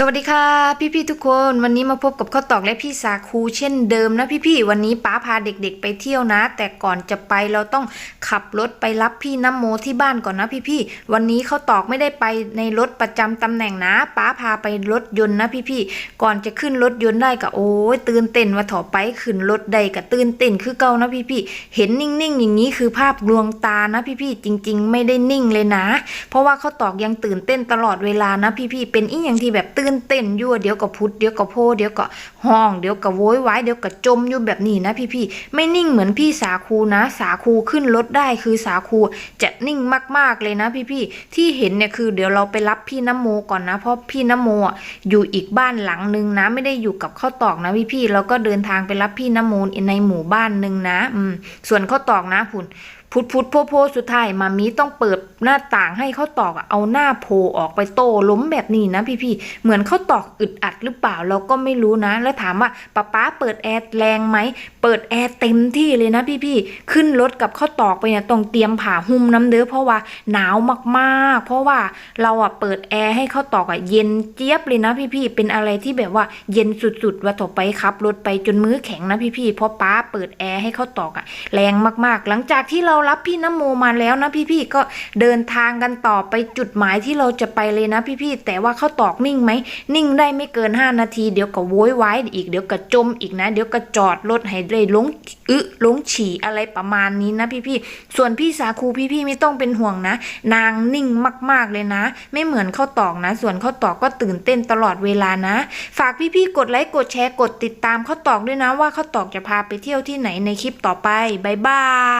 สวัสดีค่ะ พี่ๆทุกคนวันนี้มาพบกับข้าวตอกและพี่สาคูเช่นเดิมนะพี่ๆวันนี้ป้าพาเด็กๆ ไปเที่ยวนะ แต่ก่อนจะไปเราต้องขับรถไปรับพี่น้ำโมที่บ้านก่อนนะพี่ๆวันนี้ข้าวตอกไม่ได้ไปในรถประจำตำแหน่งนะป้าพาไปรถยนต์นะพี่ๆก่อนจะขึ้นรถยนต์ได้ก็โอ้ยตื่นเต้นว่าถอไปขึ้นรถใดก็ตื่นเต้นคือเก่านะพี่ๆเห็นนิ่งๆอย่างนี้คือภาพลวงตานะพี่ๆจริง ๆ ไม่ได้นิ่งเลยนะ เพราะว่าข้าวตอกยังตื่นเต้นตลอดเวลานะพี่ๆเป็นอีหยังที่แบบตื่นเต้นอยู่เดี๋ยวก็พุดเดี๋ยวก็โพเดี๋ยวก็ห้องเดี๋ยวก็โวยวายเดี๋ยวก็จมอยู่แบบนี้นะพี่ๆไม่นิ่งเหมือนพี่สาคูนะ สาคูขึ้นรถได้คือสาคูจะนิ่งมากๆเลยนะพี่ๆที่เห็นเนี่ยคือเดี๋ยวเราไปรับพี่น้ำโมก่อนนะ เพราะพี่น้ำโมออยู่อีกบ้านหลังนึงนะ ไม่ได้อยู่กับข้าวตอกนะพี่ๆแล้วก็เดินทางไปรับพี่น้ำโมในหมู่บ้านนึงนะ อืมส่วนข้าวตอกนะคุณพุดพุดโพโพสุดท้ายมามีต้องเปิดหน้าต่างให้เขาตอกเอาหน้าโผออกไปโตล้มแบบนี้นะพี่ๆเหมือนเขาตอกอึดอัดหรือเปล่าเราก็ไม่รู้นะ แล้วถามว่าป๊าป๊าเปิดแอร์แรงไหมเปิดแอร์เต็มที่เลยนะพี่ๆขึ้นรถกับเขาตอกไปเนี่ยต้องเตรียมผ้าหุ้มน้ำเด้อเพราะว่าหนาวมากๆ เพราะว่าเราอะเปิดแอร์ให้เขาตอกอะเย็นเจี๊ยบเลยนะพี่ๆเป็นอะไรที่แบบว่าเย็นสุดๆว่าต่อไปขับรถไปจนมื้อแข็งนะพี่ๆเพราะป๊าเปิดแอร์ให้เขาตอกอะแรงมากๆ หลังจากที่เรารับพี่น้ำโมมาแล้วนะพี่ๆก็เดินทางกันต่อไปจุดหมายที่เราจะไปเลยนะพี่ๆแต่ว่าเขาตอกนิ่งไหมนิ่งได้ไม่เกิน 5 นาที เดี๋ยวก็โวยวายอีกเดี๋ยวก็จมอีกนะ เดี๋ยวก็จอดรถให้เลยลงอึลงฉี่อะไรประมาณนี้นะพี่ๆส่วนพี่สาคูพี่ๆไม่ต้องเป็นห่วงนะ นางนิ่งมากๆเลยนะ ไม่เหมือนข้าวตอกนะ ส่วนข้าวตอกก็ตื่นเต้นตลอดเวลานะ ฝากพี่ๆกดไลค์กดแชร์กดติดตามข้าวตอกด้วยนะว่าข้าวตอกจะพาไปเที่ยวที่ไหนในคลิปต่อไปบายบาย